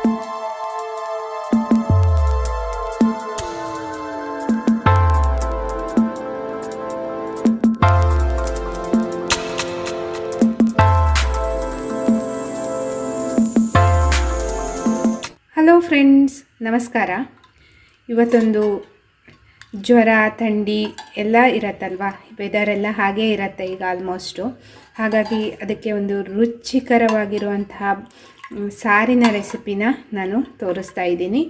Hello friends ನಮಸ್ಕಾರ. ಇವತ್ತೊಂದು ಜ್ವರ, ಥಂಡಿ ಎಲ್ಲ ಇರತ್ತಲ್ವ? ವೆದರೆಲ್ಲ ಹಾಗೇ ಇರತ್ತೆ ಈಗ ಆಲ್ಮೋಸ್ಟು ಹಾಗಾಗಿ ಅದಕ್ಕೆ ಒಂದು ರುಚಿಕರವಾಗಿರುವಂತಹ ಸಾರಿನ ರೆಸಿಪಿನ ನಾನು ತೋರಿಸ್ತಾ ಇದ್ದೀನಿ.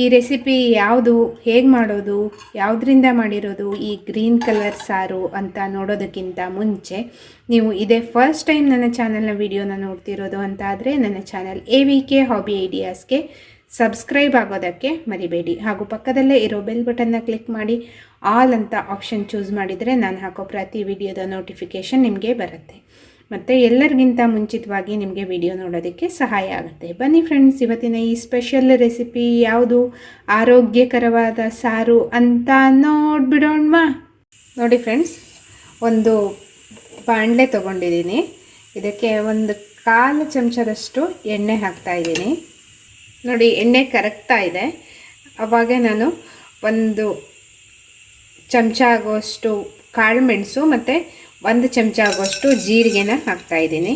ಈ ರೆಸಿಪಿ ಯಾವುದು, ಹೇಗೆ ಮಾಡೋದು, ಯಾವುದರಿಂದ ಮಾಡಿರೋದು, ಈ ಗ್ರೀನ್ ಕಲರ್ ಸಾರು ಅಂತ ನೋಡೋದಕ್ಕಿಂತ ಮುಂಚೆ ನೀವು ಇದೇ ಫಸ್ಟ್ ಟೈಮ್ ನನ್ನ ಚಾನಲ್ನ ವಿಡಿಯೋನ ನೋಡ್ತಿರೋದು ಅಂತ ಆದರೆ ನನ್ನ channel A V K hobby ಐಡಿಯಾಸ್ಗೆ subscribe ಆಗೋದಕ್ಕೆ ಮರಿಬೇಡಿ. ಹಾಗೂ ಪಕ್ಕದಲ್ಲೇ ಇರೋ ಬೆಲ್ ಬಟನ್ನ ಕ್ಲಿಕ್ ಮಾಡಿ, ಆಲ್ ಅಂತ ಆಪ್ಷನ್ ಚೂಸ್ ಮಾಡಿದರೆ ನಾನು ಹಾಕೋ ಪ್ರತಿ ವಿಡಿಯೋದ ನೋಟಿಫಿಕೇಷನ್ ನಿಮಗೆ ಬರುತ್ತೆ. ಮತ್ತು ಎಲ್ಲರಿಗಿಂತ ಮುಂಚಿತವಾಗಿ ನಿಮಗೆ ವಿಡಿಯೋ ನೋಡೋದಕ್ಕೆ ಸಹಾಯ ಆಗುತ್ತೆ. ಬನ್ನಿ ಫ್ರೆಂಡ್ಸ್ ಇವತ್ತಿನ ಈ ಸ್ಪೆಷಲ್ ರೆಸಿಪಿ ಯಾವುದು? ಆರೋಗ್ಯಕರವಾದ ಸಾರು ಅಂತ ನೋಡ್ಬಿಡೋಣ ನೋಡಿ ಫ್ರೆಂಡ್ಸ್ ಒಂದು ಬಾಣಲೆ ತೊಗೊಂಡಿದ್ದೀನಿ. ಇದಕ್ಕೆ ಒಂದು ಕಾಲು ಚಮಚದಷ್ಟು ಎಣ್ಣೆ ಹಾಕ್ತಾ ಇದ್ದೀನಿ. ನೋಡಿ, ಎಣ್ಣೆ ಕರಗ್ತಾ ಇದೆ. ಅವಾಗ ನಾನು ಒಂದು ಚಮಚ ಆಗುವಷ್ಟು ಕಾಳು ಮೆಣಸು ಮತ್ತು ಒಂದು ಚಮಚ ಆಗುವಷ್ಟು ಜೀರಿಗೆನ ಹಾಕ್ತಾಯಿದ್ದೀನಿ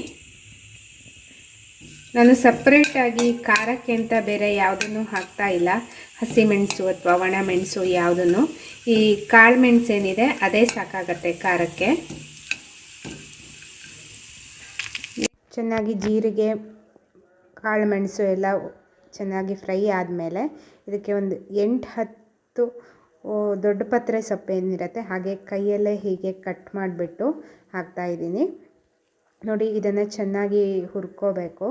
ನಾನು ಸಪ್ರೇಟಾಗಿ ಖಾರಕ್ಕೆ ಅಂತ ಬೇರೆ ಯಾವುದನ್ನು ಹಾಕ್ತಾ ಇಲ್ಲ. ಹಸಿಮೆಣಸು ಅಥವಾ ಒಣ ಮೆಣಸು ಯಾವುದನ್ನು. ಈ ಕಾಳು ಮೆಣಸು ಏನಿದೆ ಅದೇ ಸಾಕಾಗತ್ತೆ ಖಾರಕ್ಕೆ. ಚೆನ್ನಾಗಿ ಜೀರಿಗೆ, ಕಾಳು ಮೆಣಸು ಎಲ್ಲ ಚೆನ್ನಾಗಿ ಫ್ರೈ ಆದಮೇಲೆ ಇದಕ್ಕೆ ಒಂದು ಎಂಟು ಹತ್ತು ದೊಡ್ಡ ಪತ್ರೆ ಸೊಪ್ಪು ಏನಿರುತ್ತೆ, ಹಾಗೆ ಕೈಯಲ್ಲೇ ಹೀಗೆ ಕಟ್ ಮಾಡಿಬಿಟ್ಟು ಹಾಕ್ತಾಯಿದ್ದೀನಿ ನೋಡಿ, ಇದನ್ನು ಚೆನ್ನಾಗಿ ಹುರ್ಕೋಬೇಕು.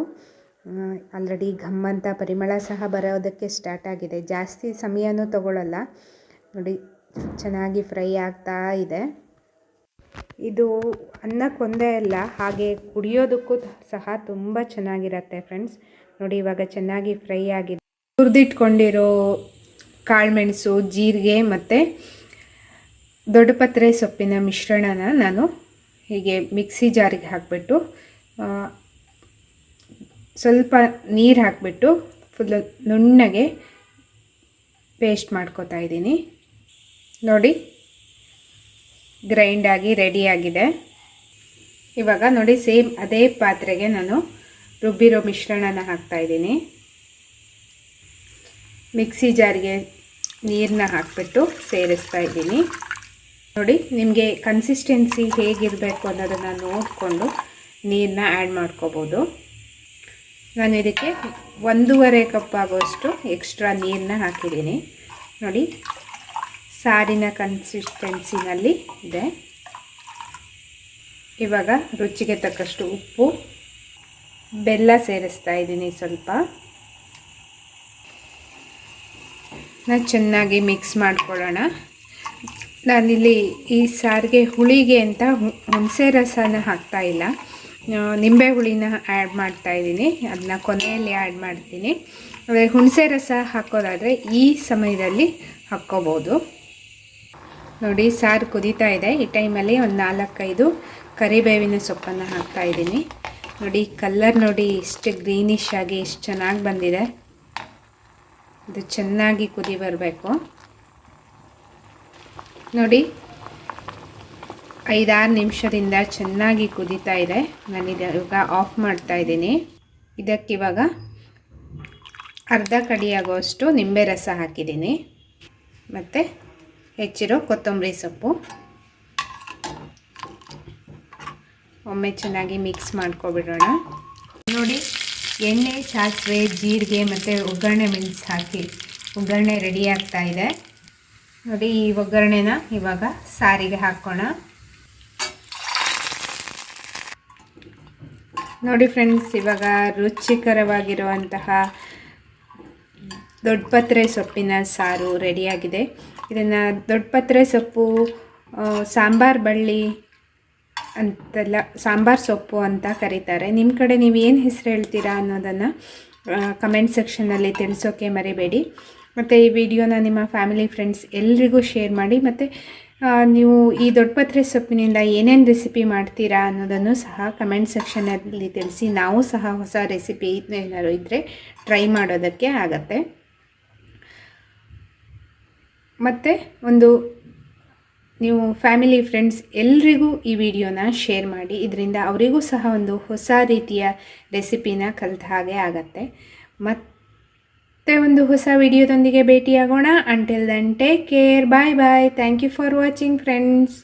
ಆಲ್ರೆಡಿ ಘಮ್ ಅಂತ ಪರಿಮಳ ಸಹ ಬರೋದಕ್ಕೆ ಸ್ಟಾರ್ಟ್ ಆಗಿದೆ. ಜಾಸ್ತಿ ಸಮಯನೂ ತಗೊಳ್ಳಲ್ಲ ನೋಡಿ, ಚೆನ್ನಾಗಿ ಫ್ರೈ ಆಗ್ತಾ ಇದೆ. ಇದು ಅನ್ನಕ್ಕೊಂದೇ ಅಲ್ಲ, ಹಾಗೆ ಕುಡಿಯೋದಕ್ಕೂ ಸಹ ತುಂಬ ಚೆನ್ನಾಗಿರತ್ತೆ ಫ್ರೆಂಡ್ಸ್ ನೋಡಿ, ಇವಾಗ ಚೆನ್ನಾಗಿ ಫ್ರೈ ಆಗಿದೆ. ಹುರಿದಿಟ್ಕೊಂಡಿರೋ ಕಾಳುಮೆಣಸು ಜೀರಿಗೆ ಮತ್ತು ದೊಡ್ಡಪತ್ರೆ ಸೊಪ್ಪಿನ ಮಿಶ್ರಣನ ನಾನು ಹೀಗೆ ಮಿಕ್ಸಿ ಜಾರಿಗೆ ಹಾಕಿಬಿಟ್ಟು ಸ್ವಲ್ಪ ನೀರು ಹಾಕಿಬಿಟ್ಟು ಫುಲ್ ನುಣ್ಣಗೆ ಪೇಸ್ಟ್ ಮಾಡ್ಕೋತಾ ಇದ್ದೀನಿ. ನೋಡಿ ಗ್ರೈಂಡ್ ಆಗಿ ರೆಡಿಯಾಗಿದೆ ಇವಾಗ ನೋಡಿ ಸೇಮ್ ಅದೇ ಪಾತ್ರೆಗೆ ನಾನು ರುಬ್ಬಿರೋ ಮಿಶ್ರಣನ ಹಾಕ್ತಾ ಇದ್ದೀನಿ. ಮಿಕ್ಸಿ ಜಾರಿಗೆ ನೀರನ್ನ ಹಾಕಿಬಿಟ್ಟು ಸೇರಿಸ್ತಾ ಇದ್ದೀನಿ. ನೋಡಿ, ನಿಮಗೆ ಕನ್ಸಿಸ್ಟೆನ್ಸಿ ಹೇಗಿರಬೇಕು ಅನ್ನೋದನ್ನು ನೋಡಿಕೊಂಡು ನೀರನ್ನ ಆ್ಯಡ್ ಮಾಡ್ಕೋಬೋದು. ನಾನು ಇದಕ್ಕೆ ಒಂದೂವರೆ ಕಪ್ ಆಗೋಷ್ಟು ಎಕ್ಸ್ಟ್ರಾ ನೀರನ್ನ ಹಾಕಿದ್ದೀನಿ. ನೋಡಿ, ಸಾರಿನ ಕನ್ಸಿಸ್ಟೆನ್ಸಿನಲ್ಲಿ ಇದೆ. ಇವಾಗ ರುಚಿಗೆ ತಕ್ಕಷ್ಟು ಉಪ್ಪು, ಬೆಲ್ಲ ಸೇರಿಸ್ತಾ ಇದ್ದೀನಿ ಸ್ವಲ್ಪ. ನಾನು ಚೆನ್ನಾಗಿ ಮಿಕ್ಸ್ ಮಾಡ್ಕೊಳ್ಳೋಣ. ನಾನಿಲ್ಲಿ ಈ ಸಾರಿಗೆ ಹುಳಿಗೆ ಅಂತ ಹುಣಸೆ ರಸನ ಹಾಕ್ತಾಯಿಲ್ಲ ನಿಂಬೆ ಹುಳಿನ ಆ್ಯಡ್ ಮಾಡ್ತಾ ಇದ್ದೀನಿ. ಅದನ್ನ ಕೊನೆಯಲ್ಲಿ ಆ್ಯಡ್ ಮಾಡ್ತೀನಿ. ಅಂದರೆ ಹುಣಸೆ ರಸ ಹಾಕೋದಾದರೆ ಈ ಸಮಯದಲ್ಲಿ ಹಾಕ್ಕೋಬೋದು. ನೋಡಿ ಸಾರು ಕುದೀತಾ ಇದೆ. ಈ ಟೈಮಲ್ಲಿ ಒಂದು ನಾಲ್ಕೈದು ಕರಿಬೇವಿನ ಸೊಪ್ಪನ್ನು ಹಾಕ್ತಾಯಿದ್ದೀನಿ ನೋಡಿ ಕಲ್ಲರ್ ನೋಡಿ ಇಷ್ಟು ಗ್ರೀನಿಶ್ ಆಗಿ, ಎಷ್ಟು ಚೆನ್ನಾಗಿ ಬಂದಿದೆ. ಇದು ಚೆನ್ನಾಗಿ ಕುದಿ ಬರಬೇಕು. ನೋಡಿ, ಐದಾರು ನಿಮಿಷದಿಂದ ಚೆನ್ನಾಗಿ ಕುದೀತಾ ಇದೆ. ನಾನು ಇವಾಗ ಆಫ್ ಮಾಡ್ತಾ ಇದ್ದೀನಿ. ಇದಕ್ಕಿವಾಗ ಅರ್ಧ ಕಡಿಯಾಗುವಷ್ಟು ನಿಂಬೆ ರಸ ಹಾಕಿದ್ದೀನಿ. ಮತ್ತು ಹೆಚ್ಚಿರೋ ಕೊತ್ತಂಬರಿ ಸೊಪ್ಪು. ಒಮ್ಮೆ ಚೆನ್ನಾಗಿ ಮಿಕ್ಸ್ ಮಾಡ್ಕೊಬಿಡೋಣ. ನೋಡಿ ಎಣ್ಣೆ ಸಾಸಿವೆ ಜೀರಿಗೆ ಮತ್ತು ಒಗ್ಗರಣೆ ಮೆಣಸು ಹಾಕಿ ಒಗ್ಗರಣೆ ರೆಡಿ ಆಗ್ತಾ ಇದೆ. ನೋಡಿ ಈ ಒಗ್ಗರಣೆನ ಇವಾಗ ಸಾರಿಗೆ ಹಾಕೋಣ. ನೋಡಿ ಫ್ರೆಂಡ್ಸ್ ಇವಾಗ ರುಚಿಕರವಾಗಿರುವಂತಹ ದೊಡ್ಡಪತ್ರೆ ಸೊಪ್ಪಿನ ಸಾರು ರೆಡಿಯಾಗಿದೆ ಇದನ್ನು ದೊಡ್ಡಪತ್ರೆ ಸೊಪ್ಪು ಸಾಂಬಾರು ಸಾಂಬಾರ್ ಬಳ್ಳಿ ಅಂತೆಲ್ಲ ಸಾಂಬಾರು ಸೊಪ್ಪು ಅಂತ ಕರೀತಾರೆ. ನಿಮ್ಮ ಕಡೆ ನೀವು ಏನು ಹೆಸರು ಹೇಳ್ತೀರಾ ಅನ್ನೋದನ್ನು ಕಮೆಂಟ್ ಸೆಕ್ಷನ್ನಲ್ಲಿ ತಿಳಿಸೋಕೆ ಮರಿಬೇಡಿ. ಮತ್ತು ಈ ವಿಡಿಯೋನ ನಿಮ್ಮ ಫ್ಯಾಮಿಲಿ ಫ್ರೆಂಡ್ಸ್ ಎಲ್ರಿಗೂ ಶೇರ್ ಮಾಡಿ, ಮತ್ತು ನೀವು ಈ ದೊಡ್ಡಪತ್ರೆ ಸೊಪ್ಪಿನಿಂದ ಏನೇನು ರೆಸಿಪಿ ಮಾಡ್ತೀರಾ ಅನ್ನೋದನ್ನು ಸಹ ಕಮೆಂಟ್ ಸೆಕ್ಷನಲ್ಲಿ ತಿಳಿಸಿ, ನಾವು ಸಹ ಹೊಸ ರೆಸಿಪಿ ಏನಾದ್ರು ಇದ್ದರೆ ಟ್ರೈ ಮಾಡೋದಕ್ಕೆ ಆಗತ್ತೆ. ಮತ್ತು ಒಂದು ನೀವು ಫ್ಯಾಮಿಲಿ ಫ್ರೆಂಡ್ಸ್ ಎಲ್ರಿಗೂ ಈ ವಿಡಿಯೋನ ಶೇರ್ ಮಾಡಿ. ಇದರಿಂದ ಅವರಿಗೂ ಸಹ ಒಂದು ಹೊಸ ರೀತಿಯ ರೆಸಿಪಿನ ಕಲಿತ ಹಾಗೆ ಆಗತ್ತೆ. ಮತ್ತೆ ಒಂದು ಹೊಸ ವಿಡಿಯೋದೊಂದಿಗೆ ಭೇಟಿಯಾಗೋಣ. Until then take care bye bye thank you for watching friends